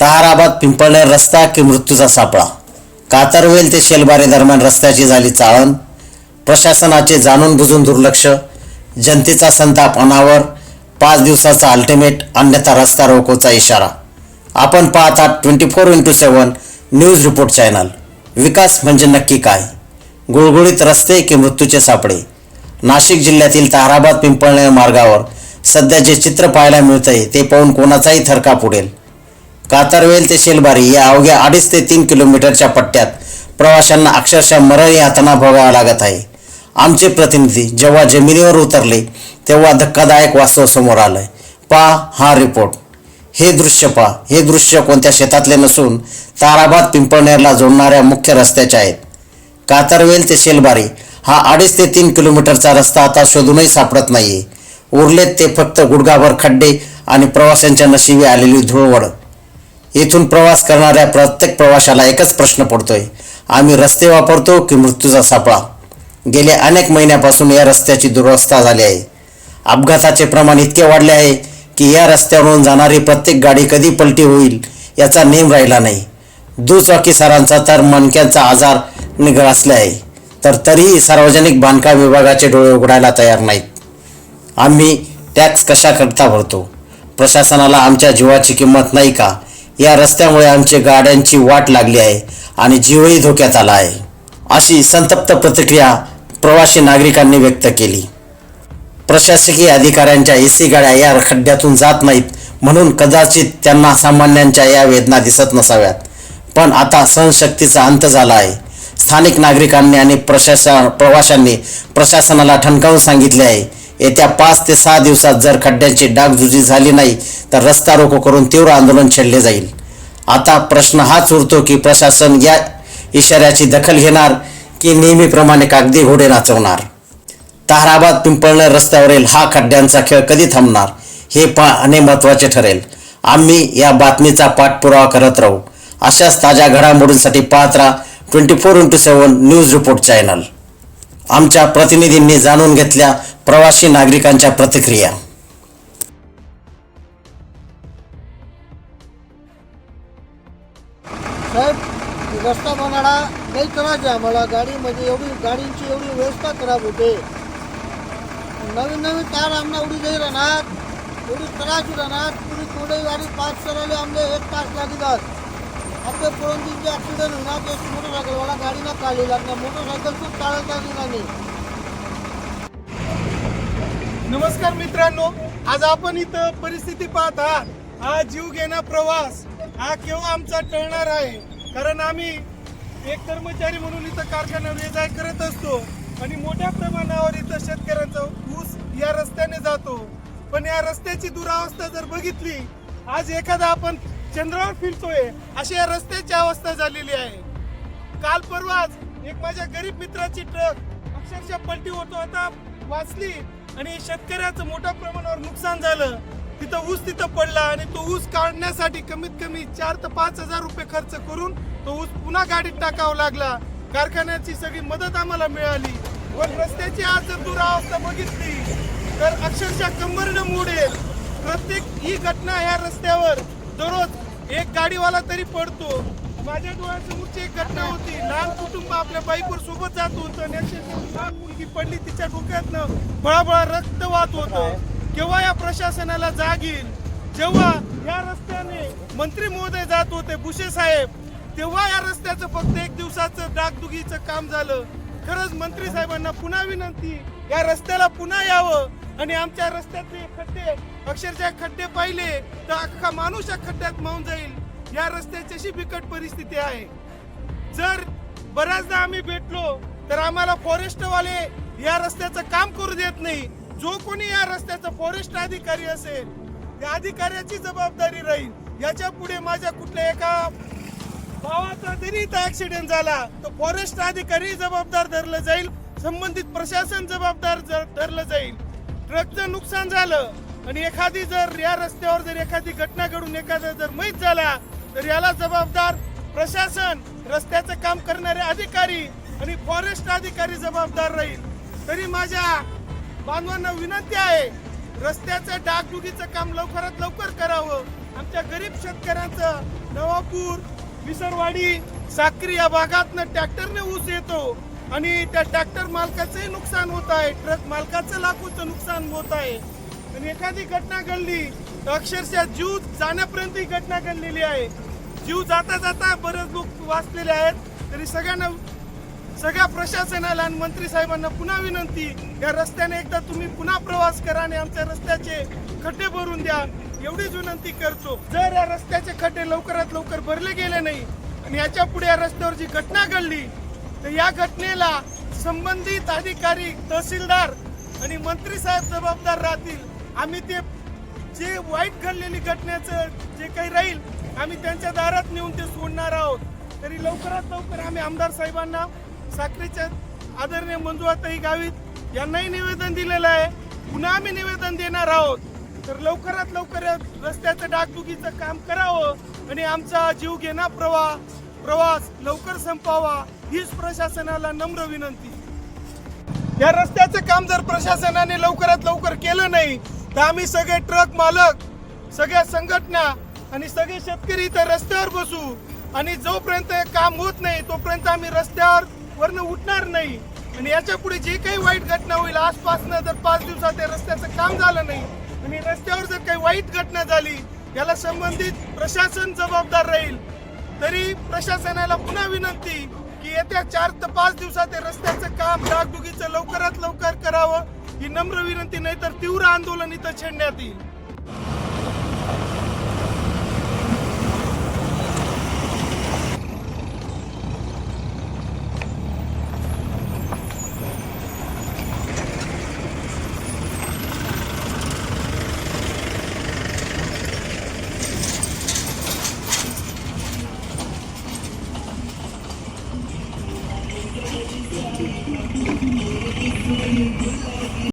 ताहाराबाद पिंपळनेर रस्ता की मृत्यूचा सापळा. कातरवेल ते शेलबारे दरम्यान रस्त्याची झाली चाळण. प्रशासनाचे जाणून बुजून दुर्लक्ष. जनतेचा संताप अनावर. पाच दिवसाचा अल्टिमेट अन्यथा रस्ता रोकोचा इशारा. आपण पाहता twenty four into seven news report channel विकास म्हणजे नक्की काय? गुळगुळीत रस्ते की मृत्यूचे सापळे? नाशिक जिल्ह्यातील ताराबाद पिंपळनेर मार्गावर सध्या जे चित्र पाहायला मिळतंय ते पाहून कोणाचाही थरकाप उडेल. कातरवेल ते शेलबारी या अवघ्या अडीच ते तीन किलोमीटरच्या पट्ट्यात प्रवाशांना अक्षरशः मरण यातना भोगावा लागत आहे. आमचे प्रतिनिधी जेव्हा जमिनीवर उतरले तेव्हा धक्कादायक वास्तव समोर आलंय. पहा हा रिपोर्ट. हे दृश्य पहा. हे दृश्य कोणत्या शेतातले नसून ताराबाद पिंपळनेरला जोडणाऱ्या मुख्य रस्त्याचे आहेत. कातरवेल ते शेलबारी हा अडीच ते तीन किलोमीटरचा रस्ता आता शोधूनही सापडत नाहीये. उरलेत ते फक्त गुडघाभर खड्डे आणि प्रवाशांच्या नशिबी आलेली धुळवड. येथून प्रवास करणाऱ्या प्रत्येक प्रवाशाला एकच प्रश्न पडतोय. आम्ही रस्ते वापरतो की मृत्यूचा सापळा? गेल्या अनेक महिन्यापासून या रस्त्याची दुरवस्था झाली आहे. अपघाताचे प्रमाण इतके वाढले आहे की या रस्त्यावरून जाणारी प्रत्येक गाडी कधी पलटी होईल याचा नेम राहिला नाही. दुचाकी सरांचा तर मणक्यांचा आजार निगळासला आहे. तर तरीही सार्वजनिक बांधकाम विभागाचे डोळे उघडायला तयार नाहीत. आम्ही टॅक्स कशाकरता भरतो? प्रशासनाला आमच्या जीवाची किंमत नाही का? या रस्त्यामुळे आमच्या गाड्यांची वाट लागली आहे आणि जीवही धोक्यात आला आहे. अशी संतप्त प्रतिक्रिया प्रवासी नागरिकांनी व्यक्त केली. प्रशासकीय अधिकाऱ्यांच्या ए सी गाड्या या खड्ड्यातून जात नाहीत म्हणून कदाचित त्यांना सामान्यांच्या या वेदना दिसत नसाव्यात. पण आता सहनशक्तीचा अंत झाला आहे. स्थानिक नागरिकांनी आणि प्रशासन प्रवाशांनी प्रशासनाला ठणकावून सांगितले आहे येत्या पाच ते सहा दिवसात जर खड्ड्यांची डागजुजी झाली नाही तर रस्ता रोको करून तीव्र आंदोलन छेडले जाईल. आता प्रश्न हाच उरतो की प्रशासन या इशाऱ्याची दखल घेणार की नेहमीप्रमाणे कागदी घोडे नाचवणार? ताहराबाद पिंपळनेर रस्त्यावरील हा खड्ड्यांचा खेळ कधी थांबणार? हे पाहणे महत्त्वाचे ठरेल. आम्ही या बातमीचा पाठपुरावा करत राहू. अशाच ताज्या घडामोडींसाठी पाहत राहा twenty four into seven news report channel. आमच्या प्रतिनिधींनी जाणून घेतल्या प्रवासी नागरिकांच्या प्रतिक्रिया. साहेब रस्ता बनाडा नाही करायचे आम्हाला. गाडीमध्ये एवढी गाडींची एवढी व्यवस्था खराब होते. नवीन नवीन तार आमना उडी जाई राहणार एवढी त्रास राहणार. तुम्ही थोडी गाडी पाच करायला आमले एक तास लागतात आपले पळून ॲक्सिडेंट होणार ते मोटरसायकलवाला गाडीला काढली लागणार मोटरसायकल खूप चालवता नाही नमस्कार मित्रांनो आज आपण इथं परिस्थिती पाहत आहात हा जीव घेणा प्रवास. हा केव्हा आमचा टळणार आहे? कारण आम्ही एक कर्मचारी म्हणून इथं कारखान्यावर ये जाय करत असतो आणि मोठ्या प्रमाणावर इथं शेतकऱ्यांचा ऊस या रस्त्याने जातो. पण या रस्त्याची दुरावस्था जर बघितली आज एखादा आपण चंद्रावर फिरतोय अशी या रस्त्याची अवस्था झालेली आहे. काल परवाच एक माझ्या गरीब मित्राची ट्रक अक्षरशः पलटी होतो आता वाचली आणि शेतकऱ्याचं मोठ्या प्रमाणावर नुकसान झालं. तिथं ऊस तिथं पडला आणि तो ऊस काढण्यासाठी कमीत कमी चार ते पाच हजार रुपये खर्च करून तो ऊस पुन्हा गाडीत टाकावा लागला. कारखान्याची सगळी मदत आम्हाला मिळाली. पण रस्त्याची आज जर दुरावस्था बघितली तर अक्षरशः कंबरनं मोडेल प्रत्येक ही घटना या रस्त्यावर दररोज एक गाडीवाला तरी पडतो. माझ्या डोळ्यासमोरची एक घटना होती. लहान कुटुंब आपल्या बाईकवर सोबत जात होतं लहान मुलगी पडली तिच्या डोक्यातनं बळाबळा रक्त वाहत होतं. केव्हा या प्रशासनाला जाग येईल? जेव्हा या रस्त्याने मंत्री महोदय जात होते भुसे साहेब तेव्हा या रस्त्याचं फक्त एक दिवसाचं डागडुगीचं काम झालं. खरंच मंत्री साहेबांना पुन्हा विनंती या रस्त्याला पुन्हा यावं. आणि आमच्या रस्त्यातले खड्डे अक्षरशः खड्डे पाहिले तर अख्खा माणूस या खड्ड्यात मावून जाईल. या रस्त्याची अशी बिकट परिस्थिती आहे. जर बऱ्याचदा आम्ही भेटलो तर आम्हाला फॉरेस्टवाले या रस्त्याचं काम करू देत नाही. जो कोणी या रस्त्याचा फॉरेस्ट अधिकारी असेल त्या अधिकाऱ्याची जबाबदारी राहील. याच्यापुढे माझ्या कुठल्या एका भावाचा जरी इथं ऍक्सिडेंट झाला तर फॉरेस्ट अधिकारी जबाबदार धरलं जाईल. संबंधित प्रशासन जबाबदार धरलं जाईल. ट्रकचं नुकसान झालं आणि एखादी जर या रस्त्यावर जर एखादी घटना घडून एखादा जर मैत झाला तर याला जबाबदार प्रशासन रस्त्याचं काम करणारे अधिकारी आणि फॉरेस्ट अधिकारी जबाबदार राहील. तरी माझ्या बांधवांना विनंती आहे रस्त्याचं डागडुगीचं काम लवकरात लवकर करावं. आमच्या गरीब शेतकऱ्यांचं नवापूर विसरवाडी साक्री या भागातनं ट्रॅक्टरने ऊस येतो आणि त्या ट्रॅक्टर मालकाचंही नुकसान होत आहे ट्रक मालकाचं लाखोचं नुकसान होत आहे. आणि एखादी घटना घडली तर अक्षरशः जीव जाण्यापर्यंत ही घटना घडलेली आहे. जीव जाता जाता बरेच लोक वाचलेले आहेत तरी सगळ्यांना सगळ्या प्रशासनाला आणि मंत्री साहेबांना पुन्हा विनंती या रस्त्याने एकदा तुम्ही पुन्हा प्रवास करा आणि आमच्या रस्त्याचे खड्डे भरून द्या. एवढीच विनंती करतो. जर या रस्त्याचे खड्डे लवकरात लवकर भरले गेले नाही आणि याच्यापुढे या रस्त्यावर जी घटना घडली तर या घटनेला संबंधित अधिकारी तहसीलदार आणि मंत्री साहेब जबाबदार राहतील. आम्ही ते जे वाईट घडलेली घटनेचं जे काही राहील आम्ही त्यांच्या दारात नेऊन ते सोडणार आहोत. तरी लवकरात लवकर आम्ही आमदार साहेबांना साखरेच्या आदरणीय मंजुळाताई गावित यांनाही निवेदन दिलेलं आहे. पुन्हा आम्ही निवेदन देणार आहोत. तर लवकरात लवकर रस्त्याचं डागडुगीचं काम करावं आणि आमचा जीव घेणा प्रवाह प्रवास लवकर संपावा हीच प्रशासनाला नम्र विनंती. या रस्त्याचं काम जर प्रशासनाने लवकरात लवकर केलं नाही तर आम्ही सगळे ट्रक मालक सगळ्या संघटना आणि सगळे शेतकरी इथं रस्त्यावर बसू आणि जोपर्यंत हे काम होत नाही तोपर्यंत आम्ही रस्त्यावर वरनं उठणार नाही. आणि याच्यापुढे जे काही वाईट घटना होईल आसपासनं जर पाच दिवसात या रस्त्याचं काम झालं नाही आणि रस्त्यावर जर काही वाईट घटना झाली याला संबंधित प्रशासन जबाबदार राहील. तरी प्रशासनाला पुन्हा विनंती की येत्या चार ते पाच दिवसात या रस्त्याचं काम डागडुगीचं लवकरात लवकर करावं ही नम्र विनंती नाही तर तीव्र आंदोलन इथं छेडण्यात येईल.